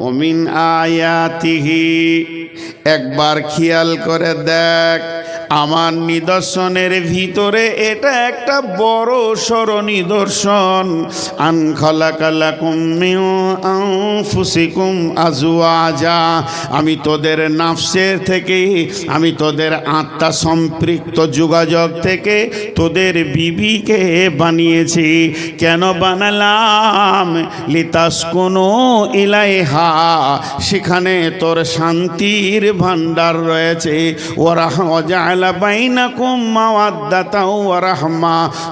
অমিন আয়াতিহি। একবার খেয়াল করে দেখ। আমার নিদর্শনের ভিতরে এটা একটা বড় সড় নিদর্শন। আন খালাকালাকুম মিন আনফুসিকুম আজওয়াজা। আমি তোদের নাফসের থেকে, আমি তোদের আত্মা সম্পৃক্ত যোগাযোগ থেকে তোদের বিবিকে বানিয়েছি। কেন বানালাম? লিতাস কোনো ইলাইহা। সেখানে তোর শান্তির ভান্ডার রয়েছে। ওরা অজালা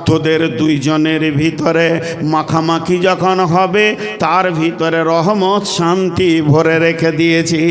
তোদের দুইজনের ভিতরে মাখামাখি যখন হবে, তার ভিতরে রহমত, শান্তি ভরে রেখে দিয়েছি।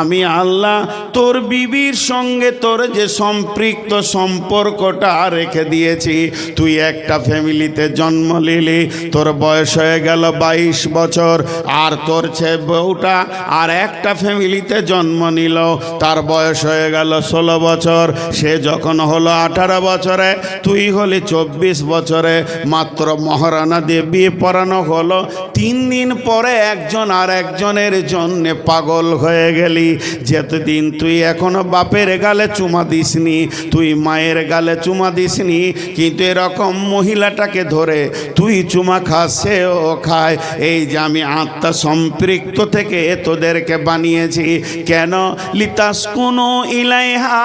আমি আল্লাহ তোর বিবির সঙ্গে তোর যে সম্পৃক্ত সম্পর্কটা রেখে দিয়েছি। তুই একটা ফ্যামিলিতে জন্ম নিলি, তোর বয়স হয়ে গেল বাইশ বছর, আর তোর ছে বউটা আর একটা ফ্যামিলিতে জন্ম নিল, তার বয়স হয়ে গেল ষোলো বছর। সে যখন হলো আঠারো বছরে, তুই হলি চব্বিশ বছরে। মাত্র মহারানা দিয়ে বিয়ে পড়ানো হলো। তিন দিন পরে একজন আর একজনের জন্যে পাগল হয়ে গেলি। যেতদিন তুই এখনও বাপের গালে চুমা দিসনি, তুই মায়ের গালে চুমা দিসনি, কিন্তু এরকম মহিলাটাকে ধরে তুই চুমা খাস সেও খায়। এই যে আমি আত্মা সম্পৃক্ত থেকে তোদেরকে বানিয়েছি। কেন? লিতাস কোনো ইলাইহা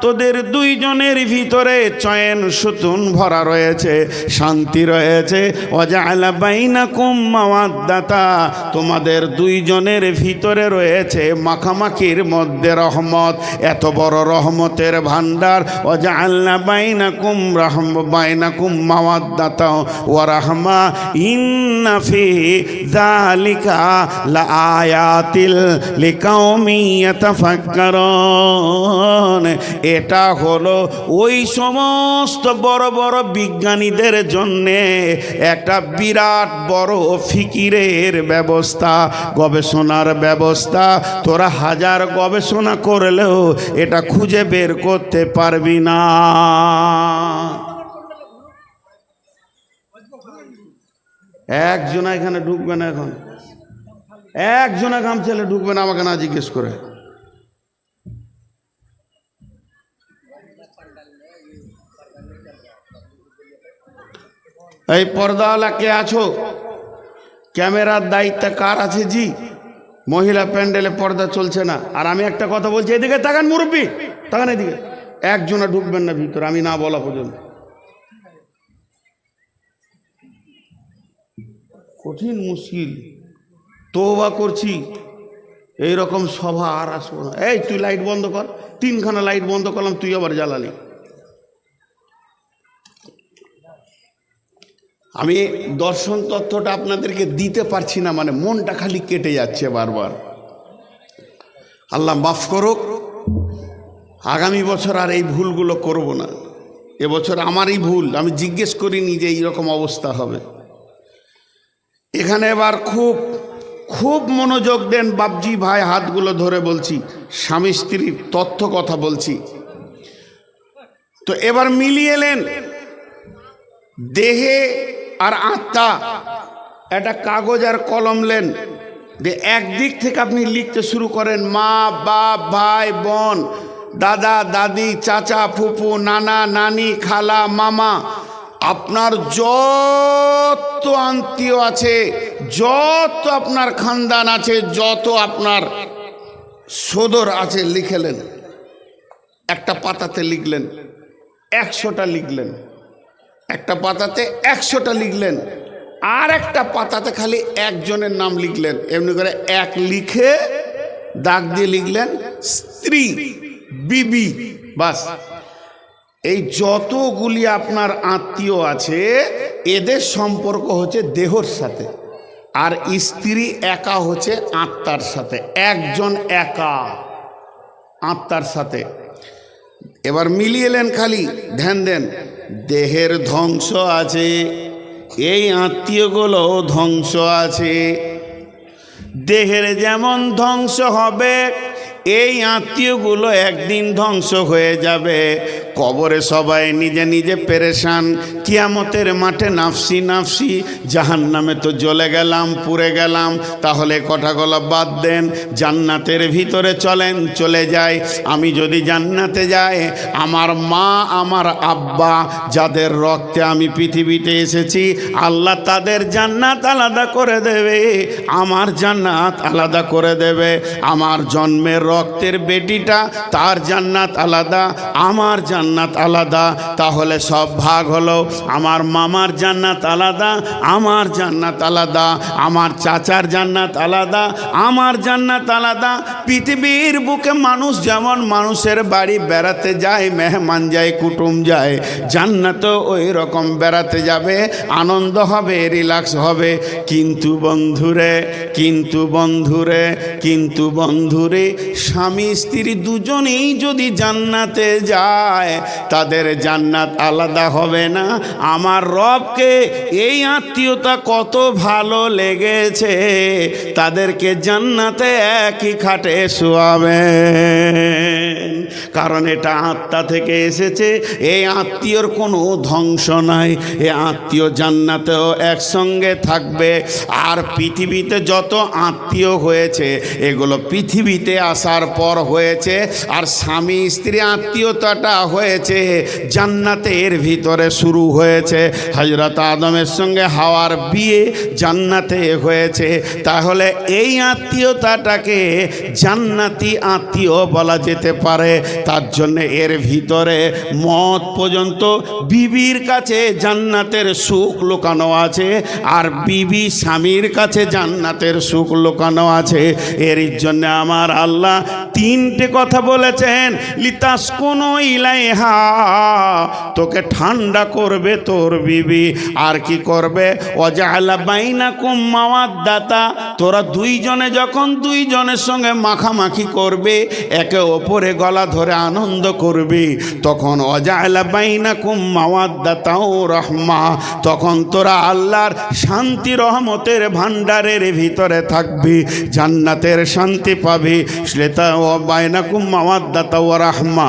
তোদের দুইজনের ভিতরে চয়ন সুতুন ভরা রয়েছে, শান্তি রয়েছে। অজালা বাইনা কুম্মাওয়াদ্দাতা তোমাদের দুইজনের ভিতরে রয়েছে মাখামাখির মধ্যে রহমত, এত বড় রহমতের ভান্ডার অজাল্লা বাইনা কুম রহম বাইনা কুম্মাওয়াদ্দাতা ও রাহমা ইন্নাফি জালিকা লা আয়াতিল লিকাউমি ইয়াতাফাক্কারুন। এটা হলো ওই সমস্ত বড় বড় বিজ্ঞানীদের জন্যে একটা বিরাট বড় ফিকিরের ব্যবস্থা, গবেষণার ব্যবস্থা। তোরা হাজার গবেষণা করলেও এটা খুঁজে বের করতে পারবি না। একজনা এখানে ঢুকবে না এখন। একজনা কাম ছেলে ঢুকবে না আমাকে না জিজ্ঞেস করে। এই পর্দাওয়ালা কে আছো? ক্যামেরার দায়িত্ব কার আছে জি? মহিলা প্যান্ডেলে পর্দা চলছে না। আর আমি একটা কথা বলছি, এদিকে তাকান মুরব্বী। তাকান এদিকে। একজনা ঢুকবেন না ভিতর, আমি না বলা পর্যন্ত। কঠিন মুশকিল। তোবা করছি এই রকম সভা আর আসব না। এই, তুই লাইট বন্ধ কর। তিনখানা লাইট বন্ধ করলাম, তুই আবার জ্বালালি। আমি দর্শন তথ্যটা আপনাদেরকে দিতে পারছি না মানে মনটা খালি কেটে যাচ্ছে বারবার। আল্লাহ মাফ করুক, আগামী বছর আর এই ভুলগুলো করব না। এবছর আমারই ভুল, আমি জিজ্ঞেস করিনি যে এইরকম অবস্থা হবে। এখানে এবার খুব খুব মনোযোগ দেন বাবজি ভাই, হাতগুলো ধরে বলছি, স্বামী স্ত্রীর তথ্য কথা বলছি। তো এবার মিলিয়ে এলেন দেহে আর আত্মা, একটা কাগজ আর কলম লেন। যে একদিক থেকে আপনি লিখতে শুরু করেন, মা, বাপ, ভাই, বোন, দাদা, দাদি, চাচা, ফুপু, নানা, নানি, খালা, মামা, আপনার যত আত্মীয় আছে, যত আপনার খানদান আছে, যত আপনার সদর আছে লিখেলেন একটা পাতাতে লিখলেন, একশোটা লিখলেন। একটা পাতাতে একশোটা লিখলেন, আর একটা পাতাতে খালি একজনের নাম লিখলেন। এমনি করে এক লিখে দাগ দিয়ে লিখলেন, স্ত্রী, বিবি, বাস। এই যতগুলি আপনার আত্মীয় আছে, এদের সম্পর্ক হচ্ছে দেহর সাথে, আর স্ত্রী একা হচ্ছে আত্মার সাথে, একজন একা আত্মার সাথে। এবার মিলিয়েলেন খালি, ধ্যান দেন। দেহের ধ্বংস আছে এই আত্মীয়গুলো ধ্বংস আছে। দেহের যেমন ধ্বংস হবে এই আত্মীয়গুলো একদিন ধ্বংস হয়ে যাবে। কবরে সবাই নিজে নিজে পেরেশান। কিয়ামতের মাঠে নাফসি নাফসি জাহান নামে তো জ্বলে গেলাম, পুড়ে গেলাম। তাহলে কথাগুলো বাদ দেন, জান্নাতের ভিতরে চলেন, চলে যায় আমি যদি জান্নাতে যাই, আমার মা, আমার আব্বা, যাদের রক্তে আমি পৃথিবীতে এসেছি, আল্লাহ তাদের জান্নাত আলাদা করে দেবে, আমার জান্নাত আলাদা করে দেবে, আমার জন্মের রক্তের বেটিটা, তার জান্নাত আলাদা, আমার জান্নাত আলাদা। তাহলে সব ভাগ হলো, আমার মামার জান্নাত আলাদা, আমার জান্নাত আলাদা, আমার চাচার জান্নাত আলাদা, আমার জান্নাত আলাদা। পৃথিবীর বুকে মানুষ যেমন মানুষের বাড়ি বেড়াতে যায়, মেহমান যায়, কুটুম যায়, জান্নাতও ওই রকম বেড়াতে যাবে, আনন্দ হবে, রিল্যাক্স হবে। কিন্তু বন্ধুরে কিন্তু বন্ধুরে কিন্তু বন্ধুরে স্বামী, স্ত্রী দুজনেই যদি জান্নাতে যায়, তাদের জান্নাত আলাদা হবে না। আমার রবকে এই আত্মীয়তা কত ভালো লেগেছে। তাদেরকে জান্নাতে একই খাটে শোয়াবে কারণ এটা আত্মা থেকে এসেছে। এই আত্মীয়র কোনো ধ্বংস নাই। এ আত্মীয় জান্নাতেও একসঙ্গে থাকবে। আর পৃথিবীতে যত আত্মীয় হয়েছে, এগুলো পৃথিবীতে আসার পর হয়েছে, আর স্বামী স্ত্রী আত্মীয়তাটা হয়েছে, জান্নাতের ভিতরে শুরু হয়েছে। হজরত আদমের সঙ্গে হাওয়ার বিয়ে জান্নাতে হয়েছে। তাহলে এই আত্মীয়তাটাকে জান্নাতি আত্মীয় বলা যেতে পারে। তার জন্য এর ভিতরে মত পর্যন্ত বিবির কাছে জান্নাতের সুখ লুকানো আছে, আর বিবি স্বামীর কাছে জান্নাতের সুখ লুকানো আছে। এর জন্য আমার আল্লাহ তিনটে কথা বলেছেন, লিতাস কোনো ইলাইহা, তোকে ঠান্ডা করবে তোর বিবি। আর কি করবে? অজাহালা বাইনা কুম মাওয়াদ্দাতা, তোরা দুইজনে যখন দুইজনের সঙ্গে মাখামাখি করবে, একে ওপরে গলা ধরে আনন্দ করবে। তখন অজাহালা বাইনা কুম মাওয়াদ্দাতাও রহমা, তখন তোরা আল্লাহর শান্তি রহমতের ভাণ্ডারের ভিতরে থাকবি, জান্নাতের শান্তি পাবি। বাইনাকুম মাওয়াদ্দাতা ও রাহমা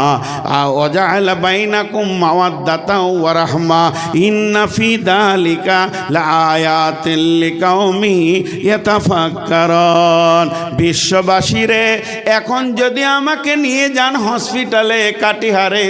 বাইনাকুম মাওয়াদ্দাতা ও রাহমা। দালিকা বিশ্ববাসীরে, এখন যদি আমাকে নিয়ে যান হসপিটালে কাটিহারে,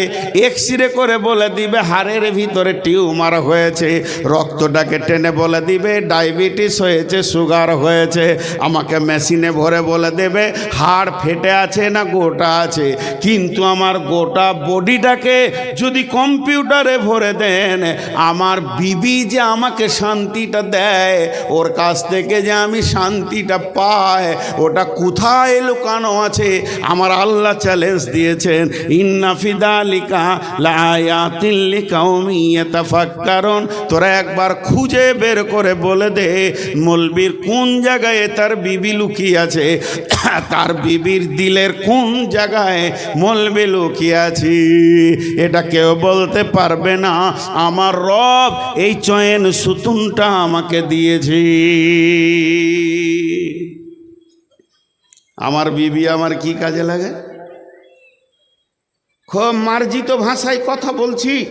এক্সরে করে বলে দিবে হাড়ের ভিতরে টিউমার হয়েছে, রক্তটাকে টেনে বলে দিবে, ডায়াবেটিস হয়েছে, সুগার হয়েছে, আমাকে মেশিনে ভরে বলে দেবে, হাড় ফেটে আছে না গোটা আছে? কিন্তু আমার গোটা বডিটাকে যদি কম্পিউটারে ভরে দেন, আমার বিবি যে আমাকে শান্তিটা দেয়, ওর কাছ থেকে যে আমি শান্তিটা পাই, ওটা কোথায় লুকানো আছে? আমার আল্লাহ চ্যালেঞ্জ দিয়েছেন ইন্নাফিদা ইন্নাফিদালিকা কারণ তোরা একবার খুঁজে বের করে বলে দে, মলবির কোন জায়গায় তার বিবি লুকিয়ে আছে? তার বিবির দিলের কোন জায়গায় মলবে লুকিয়ে আছি? এটা কেউ বলতে পারবে না। আমার রব এই চয়েন সুতুনটা আমাকে দিয়েছি। আমার বিবি আমার কি কাজে লাগে? খুব মার্জিত ভাষায় কথা বলছি।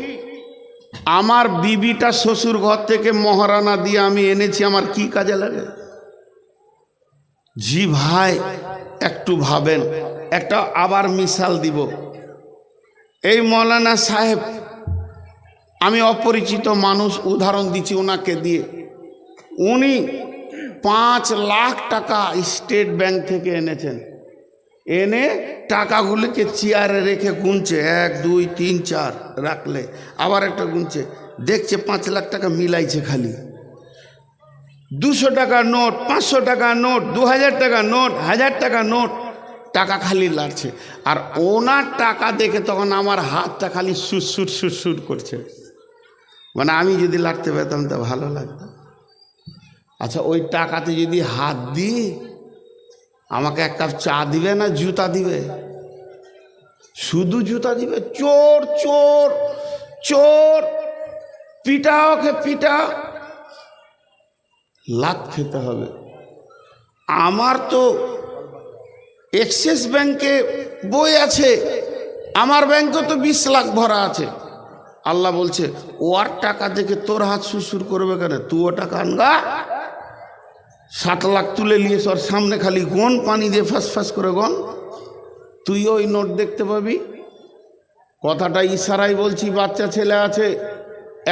আমার বিবিটা শ্বশুর ঘর থেকে মহারানা দিয়ে আমি এনেছি, আমার কি কাজে লাগে? জি ভাই একটু ভাবেন, একটা আবার মিশাল দিব। এই মৌলানা সাহেব, আমি অপরিচিত মানুষ, উদাহরণ দিচ্ছি ওনাকে দিয়ে। উনি পাঁচ লাখ টাকা স্টেট ব্যাংক থেকে এনেছেন। এনে টাকাগুলিকে চেয়ারে রেখে গুনছে, এক, দুই, তিন, চার, রাখলে আবার একটা গুনছে। দেখছে পাঁচ লাখ টাকা মিলাইছে খালি। দুশো টাকা নোট, পাঁচশো টাকা নোট, দু হাজার টাকা নোট, হাজার টাকা নোট, টাকা খালি লাগছে। আর ওনার টাকা দেখে তখন আমার হাতটা খালি সুরসুর সুরসুর করছে। মানে আমি যদি লাগতে পেতাম তা ভালো লাগতো। আচ্ছা ওই টাকাতে যদি হাত দিই, আমাকে এক কাপ চা দিবে না জুতা দিবে? শুধু জুতা দিবে? চোর চোর চোর! পিটা ওকে পিটা লাভ খেতে হবে। আমার তো এক্সিস ব্যাংকে বই আছে, আমার ব্যাংকে তো বিশ লাখ ভরা আছে। আল্লাহ বলছে, ওর টাকা দেখে তোর হাত সুসুর করবে কেন? তুইও টাকা আনগা ষাট লাখ তুলে নিয়েছ ওর সামনে খালি গন পানি দিয়ে ফাঁস ফাঁস করে গন তুই ওই নোট দেখতে পাবি। কথাটা ইশারাই বলছি, বাচ্চা ছেলে আছে,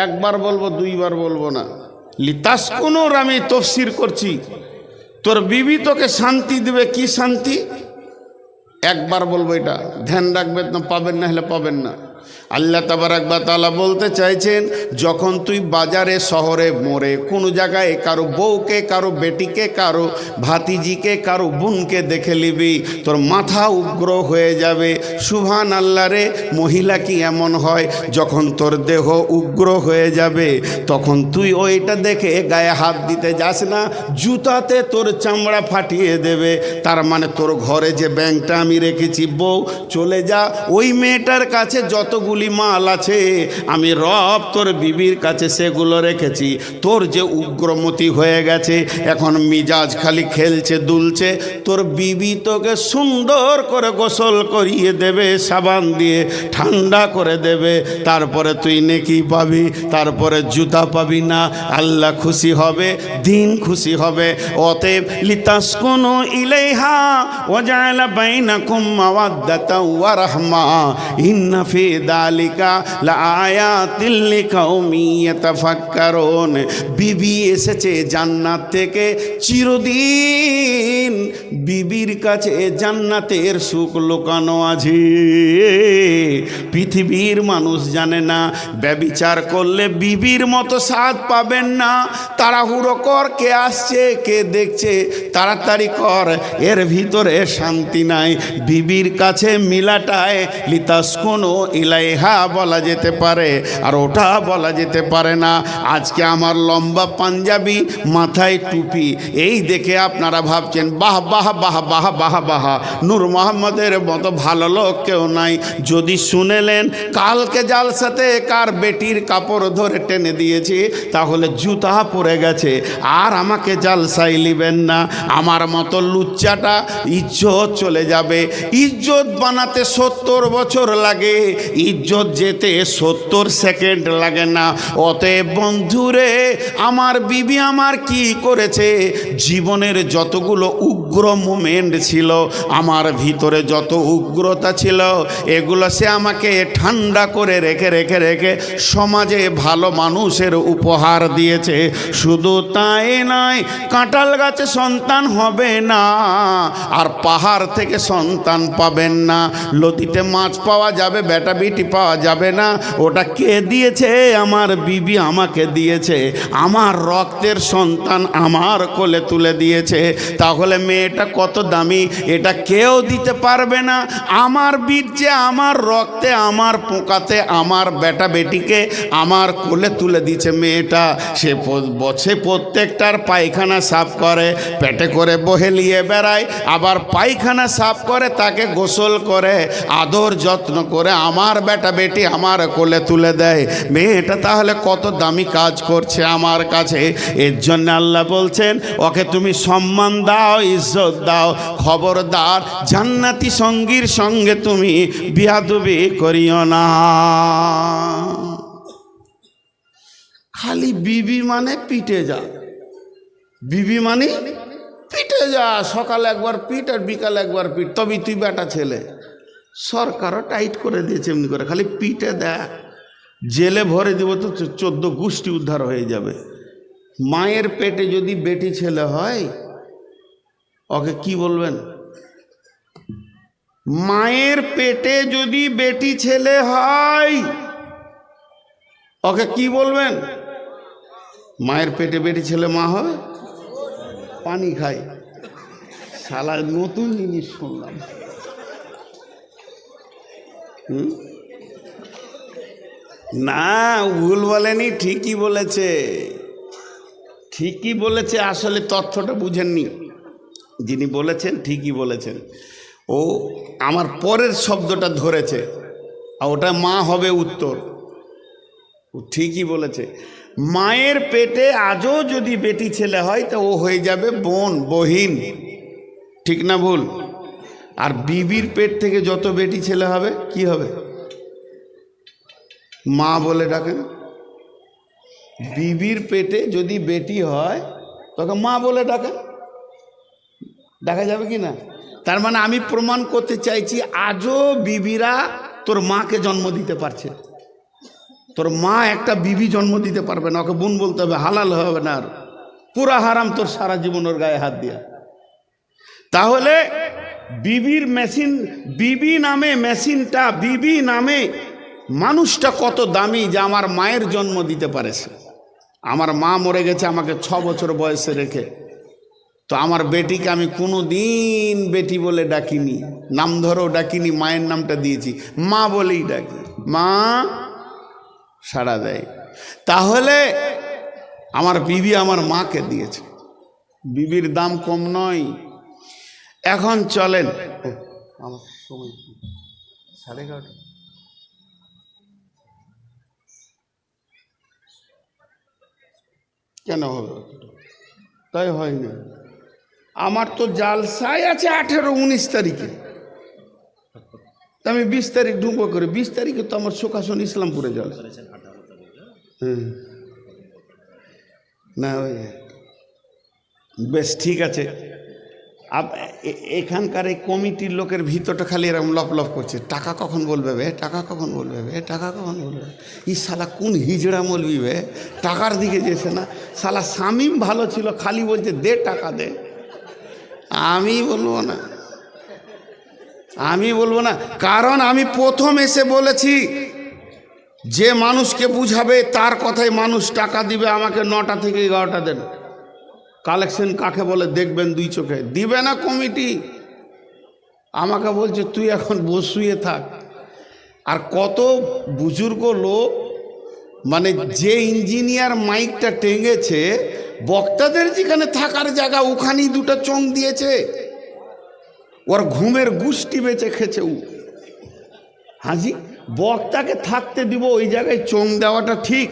একবার বলব, দুইবার বলব না। লিতাস কোনোর আমি তফসির করছি। তোর বিবি তোকে শান্তি দেবে, কি শান্তি? একবার বলব এটা, ধ্যান রাখবে না পাবেন না হলে পাবেন না। আল্লাহ তাবার একবার তালা বলতে চাইছেন, যখন তুই বাজারে, শহরে মোড়ে কোনো জায়গায় কারও বউকে, কারও বেটিকে, কারও ভাতিজিকে, কারও বোনকে দেখে নিবি, তোর মাথা উগ্র হয়ে যাবে। সুভান আল্লাহ রে, মহিলা কি এমন হয়? যখন তোর দেহ উগ্র হয়ে যাবে, তখন তুই ওইটা দেখে গায়ে হাত দিতে যাস না, জুতাতে তোর চামড়া ফাটিয়ে দেবে। তার মানে তোর ঘরে যে ব্যাংকটা আমি রেখেছি, বউ, চলে যা। ওই মেয়েটার কাছে যতগুলি মাল আছে? আমি রব তোর বিবির কাছে সেগুলো রেখেছি। তোর যে উগ্রমতি হয়ে গেছে, এখন মিজাজ খালি খেলছে, দুলছে। তোর বিবি তোকে সুন্দর করে গোসল করিয়ে দেবে, সাবান দিয়ে ঠান্ডা করে দেবে। তারপরে তুই নেকি পাবি, তারপরে জুতা পাবি না। আল্লাহ খুশি হবে, দিন খুশি হবে। অতএব লিতাস কোনো ইলাইহা ওয়াজালা বাইনাকুম মাওয়াদ্দাতা ওয়া রাহমা। ইন্না ফি লিকাউমি ইয়াতাফাক্কারুন। বিবি এসেছে জান্নাত থেকে চিরদিন বিবির কাছে জান্নাতের সুখ লুকানো আছে। পৃথিবীর মানুষ জানে না, ব্যবিচার করলে বিবির মতো স্বাদ পাবেন না। তাড়াহুড়ো কর, কে আসছে, কে দেখছে, তাড়াতাড়ি কর, এর ভিতরে শান্তি নাই। বিবির কাছে মিলাটায় লিতাস কোনো ইলাইহা বলা যেতে পারে, আর ওটা বলা যেতে পারে না। আজকে আমার লম্বা পাঞ্জাবি, মাথায় টুপি, এই দেখে আপনারা ভাবছেন, বাহ বাহ বাহ বাহ বাহ বাহ, নূর মোহাম্মদের মতো ভালো লোক কেউ নাই। যদি শুনেলেন, কালকে জালসাতে কার বেটির কাপড় ধরে টেনে দিয়েছি, তাহলে জুতা পড়ে গেছে, আর আমাকে জালসাই লিবেন না। আমার মতো লুচ্চাটা ইজ্জত চলে যাবে। ইজ্জত বানাতে সত্তর বছর লাগে। ইজ্জত যেতে সত্তর সেকেন্ড লাগে না। অতএব বন্ধুরে, আমার বিবি আমার কি করেছে? জীবনের যতগুলো উগ্র মুমেন্ট ছিল, আমার ভিতরে যত উগ্রতা ছিল, এগুলো সে আমাকে ঠান্ডা করে রেখে রেখে রেখে সমাজে ভালো মানুষের উপহার দিয়েছে। শুধু তাই নয়, কাঁঠাল গাছে সন্তান হবে না, আর পাহাড় থেকে সন্তান পাবেন না। লতিতে মাছ পাওয়া যাবে, বেটা বিটি পাওয়া যাবে না। ওটা কে দিয়েছে? আমার বিবি আমাকে দিয়েছে। আমার রক্তের সন্তান আমার কোলে তুলে দিয়েছে। তাহলে মেয়েটা কত দামি? এটা কেউ দিতে পারবে না। আমার বীর্যে আমার রক্তে, আমার পোকাতে, আমার বেটা বেটিকে আমার কোলে তুলে দিচ্ছে মেয়েটা। সে বছে প্রত্যেকটার পায়খানা সাফ করে, পেটে করে বহেলিয়ে বেড়ায়, আবার পায়খানা সাফ করে, তাকে গোসল করে, আদর যত্ন করে, আমার বেটা বেটি আমার কোলে তুলে দেয়। মেয়েটা তাহলে কত দামি কাজ করছে আমার কাছে। এর জন্য আল্লাহ বলছেন, ওকে তুমি সম্মান দাও, ইজ্জত দাও। খবরদার, জান্নাতি সঙ্গীর সঙ্গে তুমি বিয়াদুবি করিও না। খালি বিবি মানে পিটে যা। বিবি মানে পিটে যা। সকালে একবার পিট আর বিকালে একবার পিট। তবে তুই বেটা ছেলে। সরকারও টাইট করে দিয়েছে এমনি করে। খালি পিটে দেখ জেলে ভরে দিব তো চোদ্দ গোষ্ঠী উদ্ধার হয়ে যাবে। মায়ের পেটে যদি বেটি ছেলে হয়, ওকে কি বলবেন? মায়ের পেটে যদি বেটি ছেলে হয়, ওকে কি বলবেন? মায়ের পেটে বেটি ছেলে মা হবে পানি খায়। শালা নতুন জিনিস শুনলাম? না, ভুল বলেনি, ঠিকই বলেছে। ঠিকই বলেছে, আসলে তথ্যটা বুঝেননি। যিনি বলেছেন, ঠিকই বলেছেন। ও আমার পরের শব্দটা ধরেছে, আর ওটা মা হবে উত্তর। ও ঠিকই বলেছে। মায়ের পেটে আজও যদি বেটি ছেলে হয়, তা ও হয়ে যাবে বোন, বহিন। ঠিক না ভুল? আর বিবির পেট থেকে যত বেটি ছেলে হবে, কি হবে? মা বলে ডাকেন বিবির পেটে যদি বেটি হয় তোকে মা বলে ডাকেন দেখা যাবে কি না? তার মানে আমি প্রমাণ করতে চাইছি, আজও বিবিরা তোর মাকে জন্ম দিতে পারছে। তোর মা একটা বিবি জন্ম দিতে পারবে না, ওকে বোন বলতে হবে, হালাল হবে না আর। পুরা হারাম তোর সারা জীবন ওর গায়ে হাত দিয়া। তাহলে বিবির মেশিন, বিবি নামে মেশিনটা, বিবি নামে মানুষটা কত দামি যে আমার মায়ের জন্ম দিতে পারেছে। আমার মা মরে গেছে আমাকে ছ বছর বয়সে রেখে। তো আমার বেটিকে আমি কোনো দিন বেটি বলে ডাকিনি। নাম ধরেও ডাকিনি, মায়ের নামটা দিয়েছি। মা বলেই ডাকি। মা, সাড়া দেয়। তাহলে আমার বিবি আমার মাকে দিয়েছে। বিবির দাম কম নয়। এখন চলেন। আমার সময় সাড়ে এগারোটা। কেন হবে? তাই হয়নি। আমার তো জালসাই আছে আঠেরো উনিশ তারিখে। আমি বিশ তারিখ ঢুকবো করে বিশ তারিখে তো আমার সুখাসন ইসলামপুরে জল হুম। না ওই বেশ ঠিক আছে। এখানকার এই কমিটির লোকের ভিতরটা খালি এরকম লপ লপ করছে। টাকা কখন বলবে বে? টাকা কখন বলবে বে? টাকা কখন বলবে ই শালা কোন হিজড়া মলবি বে? টাকার দিকে যেছে না। শালা শামিম ভালো ছিল, খালি বলছে, দে টাকা, দে। আমি বলব না। আমি বলব না। কারণ আমি প্রথম এসে বলেছি, যে মানুষকে বুঝাবে, তার কথায় মানুষ টাকা দিবে, আমাকে নটা থেকে এগারোটা দেন। কালেকশন কাকে বলে দেখবেন দুই চোখে। দিবে না কমিটি? আমাকে বলছে, তুই এখন বসুয়ে থাক। আর কত বুজুর্গ লোক মানে যে ইঞ্জিনিয়ার মাইকটা টেঙ্গেছে বক্তাদের যেখানে থাকার জায়গা, ওখানেই দুটো চোং দিয়েছে। ওর ঘুমের গুষ্টি বেঁচে খেছে ও। হাজি, বক্তাকে থাকতে দিব, ওই জায়গায় চোং দেওয়াটা ঠিক।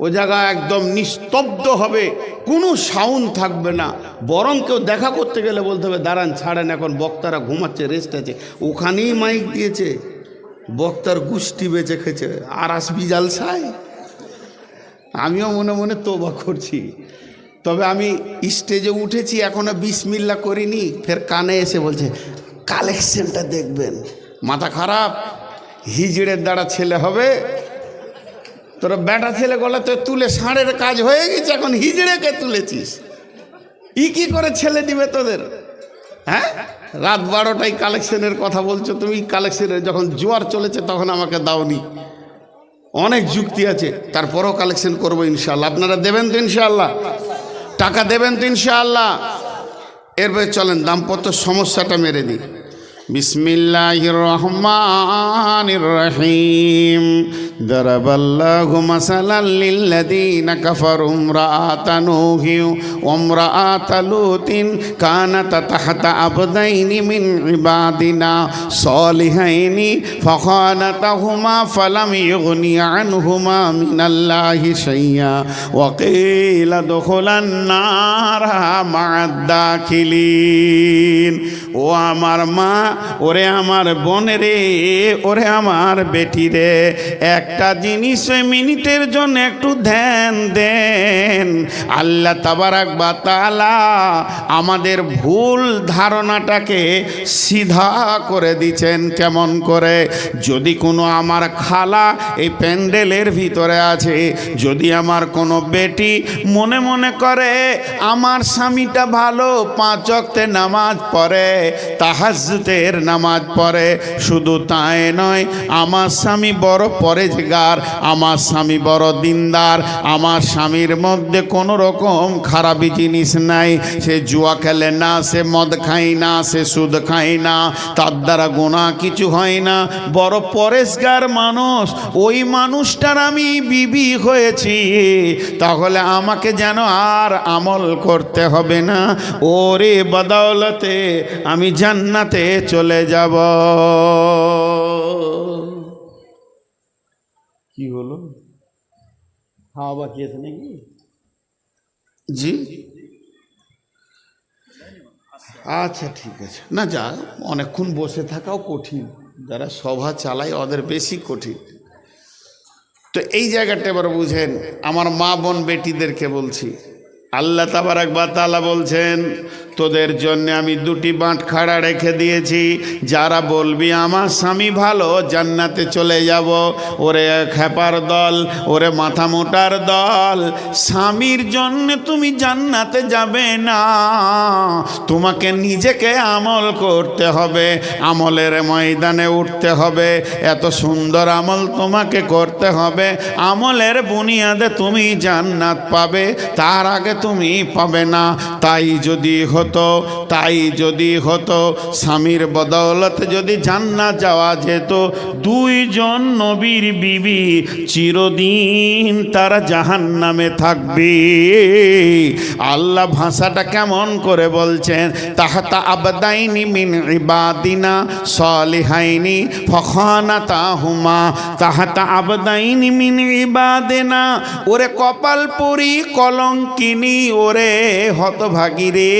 ও জায়গা একদম নিস্তব্ধ হবে। কোনো সাউন্ড থাকবে না। বরং কেউ দেখা করতে গেলে বলতে হবে, দাঁড়ান, ছাড়েন, এখন বক্তারা ঘুমাচ্ছে রেস্ট আছে। ওখানেই মাইক দিয়েছে। বক্তার গুষ্টি বেঁচে খেছে আর আসবি জালসায়? আমিও মনে মনে তোবা করছি। তবে আমি স্টেজে উঠেছি, এখনও বিসমিল্লা করিনি। ফের কানে এসে বলছে, কালেকশনটা দেখবেন। মাথা খারাপ, হিজড়ের দ্বারা ছেলে হবে তোর বেটা ছেলে গলা তো তুলে ষাঁড়ের কাজ হয়ে গেছে, এখন হিজড়েকে তুলেছিস? ই কি করে ছেলে দিবে তোদের? হ্যাঁ? রাত বারোটায় কালেকশনের কথা বলছো তুমি, কালেকশনের যখন জোয়ার চলেছে তখন আমাকে দাওনি। অনেক যুক্তি আছে, তারপরও কালেকশন করব ইনশাল্লাহ আপনারা দেবেন তো ইনশাল্লাহ টাকা দেবেন তো ইনশাআল্লাহ? এরপরে চলেন, দাম্পত্য সমস্যাটা মেরে দিই। বিসমিল্লাহ রহমান রহিম। ضرب الله مثلا للذين كفروا امرأة نوح وامرأة لوط كانتا تحت عبدين من عبادنا صالحين فخانتهما فلم يغني عنهما من الله شيئا وقيل ادخلا النار مع الداخلين ও আমার মা ওরে আমার বোন রে ওরে আমার বেটি রে একটা জিনিস মিনিটের জন্য একটু ধ্যান দেন। আল্লাহ তাবারাক বা তাআলা আমাদের ভুল ধারণাটাকে সিধা করে দিচ্ছেন কেমন করে? যদি কোনো আমার খালা এই প্যান্ডেলের ভিতরে আছে, যদি আমার কোনো বেটি মনে মনে করে, আমার স্বামীটা ভালো, পাঁচ অক্তে নামাজ পড়ে, তাহাজ্জুদের নামাজ পড়ে, শুধু তাই নয়, আমার স্বামী বড় পরেজগার আমার স্বামী বড় দিনদার, আমার স্বামীর মধ্যে কোনো রকম খারাপি জিনিস নাই। সে জুয়া খেলে না, সে মদ খায় না, সে সুদ খায় না, তার দ্বারা গোনা কিছু হয় না। বড় পরেশগার মানুষ, ওই মানুষটার আমি বিবি হয়েছি, তাহলে আমাকে যেন আর আমল করতে হবে না। ওরে বদৌলতে আমি জান্নাতে চলে যাব। কি হলো? খাওয়া বাকি আছে নাকি? জি। আচ্ছা ঠিক আছে। না, যা, অনেকক্ষণ বসে থাকাও কঠিন। যারা সভা চালায়, ওদের বেশি কঠিন। তো এই জায়গাটা এবার বুঝেন, আমার মা বোন বেটিদেরকে বলছি। আল্লাহ তাবার একবার তালা বলছেন তোদের জন্য আমি দুটি বাঁট খাড়া রেখে দিয়েছি। যারা বলবি আমার স্বামী ভালো, জান্নাতে চলে যাব। ওরে খেপার দল, ওরে মাথা মোটার দল, স্বামীর জন্য তুমি জান্নাতে যাবে না। তোমাকে নিজেকে আমল করতে হবে, আমলের ময়দানে উঠতে হবে। এত সুন্দর আমল তোমাকে করতে হবে, আমলের বুনিয়াদে তুমি জান্নাত পাবে, তার আগে তুমি পাবে না। তাই যদি হতো তাই যদি হতো, স্বামীর বদৌলতে যদি জান্নাত যাওয়া যেত, দুইজন নবীর বিবি চিরদিন তারা জাহান নামে থাকবে। আল্লাহ ভাষাটা কেমন করে বলছেন? তাহাতা আবদাইনি মিন ইবাদিনা সলিহাইনি ফখানা তাহুমা তাহাতা আবদাইনি মিন ইবাদেনা। ওরে কপাল পুরি কলঙ্কিনী, ওরে হতভাগী রে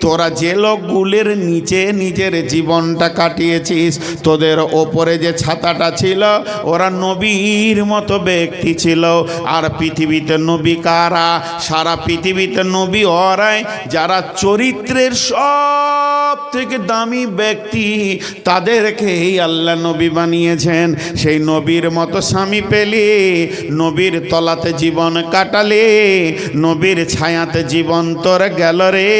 তোরা যে লোকগুলির নিচে নিজের জীবনটা কাটিয়েছিস, তোদের ওপরে যে ছাতাটা ছিল, ওরা নবীর মতো ব্যক্তি ছিল। আর পৃথিবীতে নবী কারা? সারা পৃথিবীতে নবী ওরাই, যারা চরিত্রের সব থেকে দামি ব্যক্তি তাদেরকে এই আল্লাহ নবী বানিয়েছেন। সেই নবীর মতো স্বামী পেলে, নবীর তলাতে জীবন কাটালে, নবীর ছায়াতে জীবন তোর গেল রে।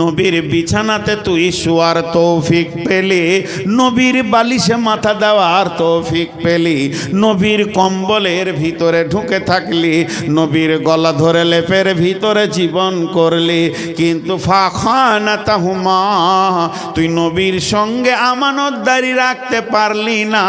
নবীর বিছানাতে তুই শোয়ার তৌফিক পেলে, নবীর বালিশে মাথা দেওয়ার তৌফিক পেলি, নবীর কম্বলের ভিতরে ঢুকে থাকলি, নবীর গলা ধরে লেপের ভিতরে জীবন করলি, কিন্তু ফাখানা তাহুমা তুই নবীর সঙ্গে আমানতদারি রাখতে পারলি না।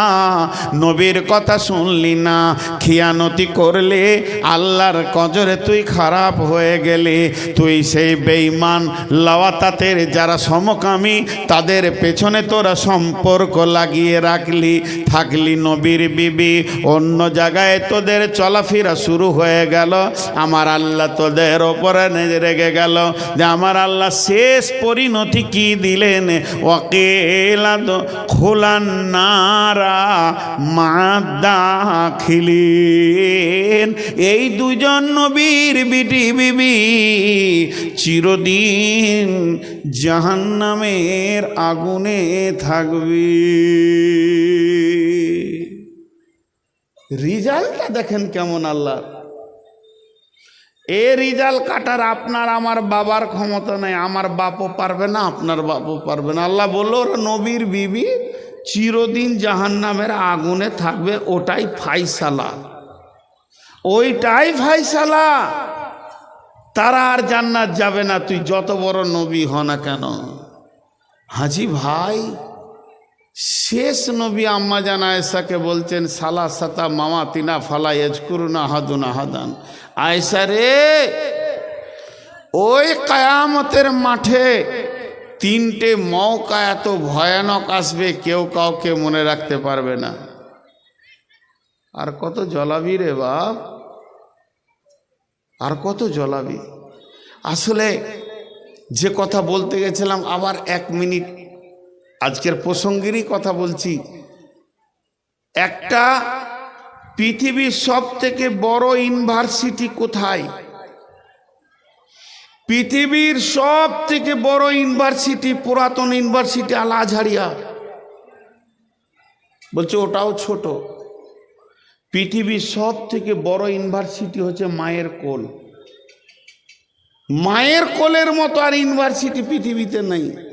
নবীর কথা শুনলি না। খিয়ানতি করলে আল্লাহর কজরে তুই খারাপ হয়ে গেলি। তুই সেই বেঈমান লাওয়াতাতের যারা সমকামী, তাদের পেছনে তোরা সম্পর্ক লাগিয়ে রাখলি, থাকলি নবীর বিবি। অন্য জায়গায় তোদের চলাফেরা শুরু হয়ে গেল। আমার আল্লাহ তোদের ওপরে রেগে গেল। যে আমার আল্লাহ শেষ পরিণতি কি দিলেন ওকেলা খোলান নারা মাদাখিলেন। এই দুজন নবীর বিটি বিবি চিরদিন জাহান্নামের আগুনে থাকবে। রিজাল্টটা দেখেন কেমন আল্লাহ এ রিজাল্ট কাটার আপনার আমার বাবার ক্ষমতা নেই, আমার বাপও পারবে না, আপনার বাপও পারবে না। আল্লাহ বলল, ওরা নবীর বিবি চিরদিন জাহান্নামের আগুনে থাকবে, ওটাই ফাইসালা। ওইটাই ফাইসালা। তারা আর জান্নাত যাবে না, তুই যত বড় নবী হ না কেন। হাজি ভাই শেষ নবী আম্মা জান আয়েশাকে বলছেন, সালা সাতা মামা তিনা ফালা এজকুরুনা হাদুনা হাদান। আয়েশা রে, ওই কায়ামতের মাঠে তিনটে মৌকা এত ভয়ানক আসবে, কেউ কাউকে মনে রাখতে পারবে না। আর কত জলাবি রে বাপ, আর কত জলাবি। আসলে যে কথা বলতে গেছিলাম, আবার এক মিনিট আজকের প্রসঙ্গেরই কথা বলছি। একটা পৃথিবীর সব থেকে বড় ইউনিভার্সিটি কোথায়? পৃথিবীর সব থেকে বড় ইউনিভার্সিটি পুরাতন ইউনিভার্সিটি আল আজহারিয়া। বলছে ওটাও ছোট। পৃথিবীর সব থেকে বড় ইউনিভার্সিটি হচ্ছে মায়ের কোল। মায়ের কোলের মতো আর ইউনিভার্সিটি পৃথিবীতে নেই।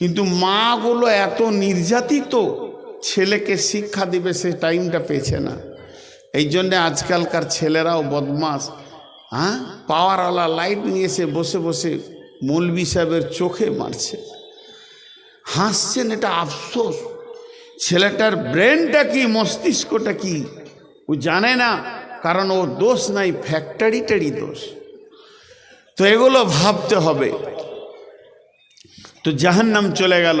কিন্তু মাগুলো এত নির্যাতিত, ছেলেকে শিক্ষা দিবে সে টাইমটা পেয়েছে না। এই জন্যে আজকালকার ছেলেরাও বদমাস হ্যাঁ? পাওয়ারওয়ালা লাইট নিয়ে এসে বসে বসে মৌলবি সাহেবের চোখে মারছে। হাসছেন, এটা আফসোস। ছেলেটার ব্রেনটা কি, মস্তিষ্কটা কি? ও জানে না, কারণ ও দোষ নাই, ফ্যাক্টরিটারই দোষ। তো এগুলো ভাবতে হবে। তো জাহান্নাম চলে গেল।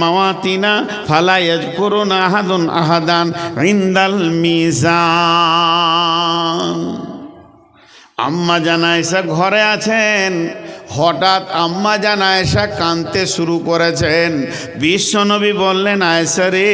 মাওয়াতিনা ফালা ইয়াজকুরুন আহাদুন আহাদান ইনদাল মিজান। আম্মা জানাইসা ঘরে আছেন। হঠাৎ আম্মা জান আয়েশা কানতে শুরু করেছেন। বিশ্বনবী বললেন, আয়েশা রে,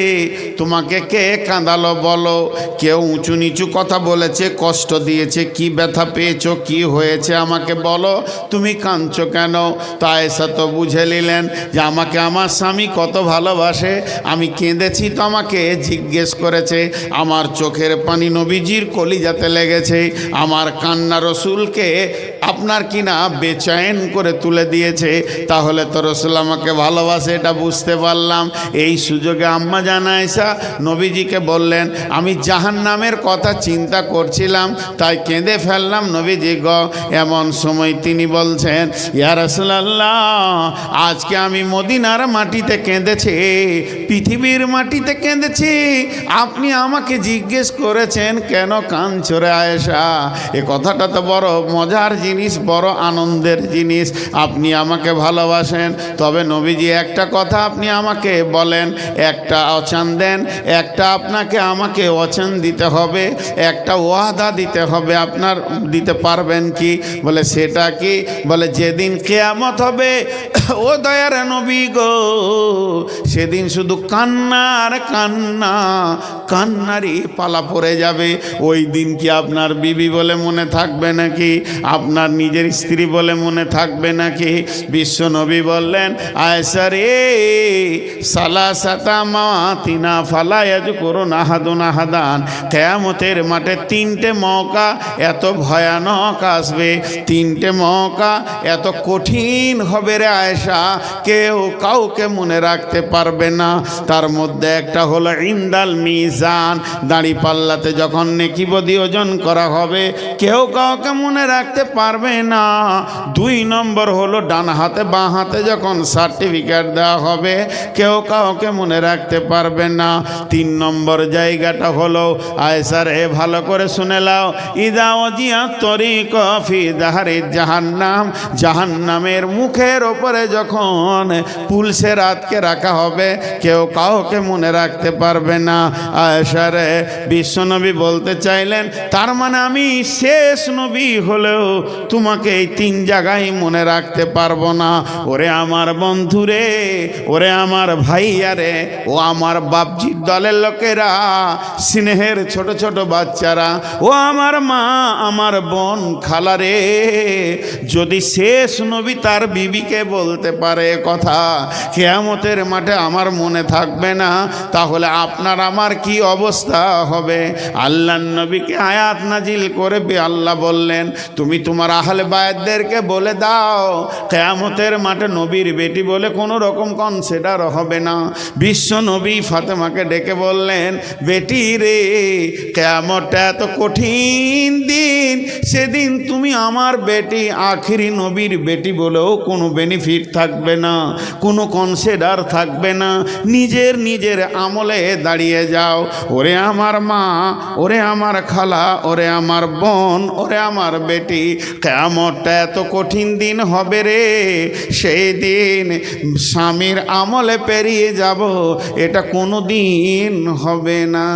তোমাকে কে কাঁদালো বলো? কেউ উঁচু নিচু কথা বলেছে, কষ্ট দিয়েছে, কি ব্যথা পেয়েছ, কি হয়েছে আমাকে বলো? তুমি কাঁদছো কেন? তা আয়েশা তো বুঝে নিলেন যে আমাকে আমার স্বামী কত ভালোবাসে। আমি কেঁদেছি তো আমাকে, জিজ্ঞেস করেছে, আমার চোখের পানি নবীজির কলিজাতে লেগেছে, আমার কান্না রসুলকে আপনার কিনা বেচয়ন করে তুলে দিয়েছে, তাহলে তো রসুল আমাকে ভালোবাসে, এটা বুঝতে পারলাম। এই সুযোগে আম্মা জানাইসা নবীজিকে বললেন, আমি জাহান নামের কথা চিন্তা করছিলাম, তাই কেঁদে ফেললাম নবীজি গ। এমন সময় তিনি বলছেন, ইয়া রসুলাল্লাহ, আজকে আমি মদিনার মাটিতে কেঁদেছি, পৃথিবীর মাটিতে কেঁদেছি। আপনি আমাকে জিজ্ঞেস করেছেন কেন কান চড়ে আয়েশা? এ কথাটা তো বড় মজার জিনিস, বড় আনন্দের জিনিস। আপনি আমাকে ভালোবাসেন। তবে নবীজি একটা কথা আপনি আমাকে বলেন, একটা অচান দেন, একটা আপনাকে আমাকে অচান দিতে হবে, একটা ওয়াদা দিতে হবে, আপনার দিতে পারবেন কি? বলে, সেটা কি? বলে, যেদিন কেয়ামত হবে, ও দয়ার নবী গো, সেদিন শুধু কান্নার কান্না, কান্নারই পালা পড়ে যাবে। ওই দিন কি আপনার বিবি বলে মনে থাকবে নাকি? আপনার নিজের স্ত্রী বলে মনে থাকবে নাকি? বিশ্ব নবী বললেন আয়সা রে, সালা সাতা মা তিনা ফালায়াজ করো নাহাদুন আহাদান কেয়ামতের মাঠে তিনটে মৌকা এত ভয়ানক আসবে। তিনটে মৌকা এত কঠিন হবে রে আয়সা কেউ কাউকে মনে রাখতে পারবে না। তার মধ্যে একটা হলো ইন্দাল মিজান। দাড়ি পাল্লাতে যখন নেকিবদি ওজন করা হবে, কেউ কাউকে মনে রাখতে পারবে না। দুই নম্বর হলো ডান হাতে বাঁ হাতে যখন সার্টিফিকেট দেওয়া হবে, কেউ কাউকে মনে রাখতে পারবে না। তিন নম্বর জায়গাটা হলো আয়সার এ ভালো করে শুনে লাও ইদা অজিয়া তরি কফি দাহারে জাহান্নাম। জাহান্নামের মুখের ওপরে যখন পুলসে রাতকে রাখা হবে, কেউ কাউকে মনে রাখতে পারবে না। আয়সারে বিশ্বনবী বলতে চাইলেন, তার মানে আমি শেষ নবী হলেও তোমাকে এই তিন জায়গায় মনে রাখতে পারব না। ওরে আমার বন্ধুরে, ওরে আমার ভাইয়ারে, ও আমার বাপজির দলের লোকেরা, স্নেহের ছোট ছোট বাচ্চারা, ও আমার মা, আমার বোন খালারে যদি শেষ নবী তার বিবিকে বলতে পারে কথা, কেয়ামতের মাঠে আমার মনে থাকবে না, তাহলে আপনার আমার কি অবস্থা হবে? আল্লাহ নবীকে আয়াত নাজিল করে আল্লাহ বললেন, তুমি তোমার আহলে বায়দদেরকে বলে দাও কেয়ামতের মাঠে নবীর বেটি বলে কোনো রকম কনসিডার হবে না। বিশ্ব নবী ফাতেমাকে ডেকে বললেন, বেটি রে, কেয়ামতটা এত কঠিন দিন। সেদিন তুমি আমার বেটি, আখিরি নবীর বেটি বলেও কোনো বেনিফিট থাকবে না, কোনো কনসিডার থাকবে না। নিজের নিজের আমলে দাঁড়িয়ে যাও। ওরে আমার মা, ওরে আমার খালা, ওরে আমার বোন, ওরে আমার বেটি কেমনটা এত কঠিন দিন হবে রে সেই দিন স্বামীর আমলে পেরিয়ে যাব এটা কোনো দিন হবে না।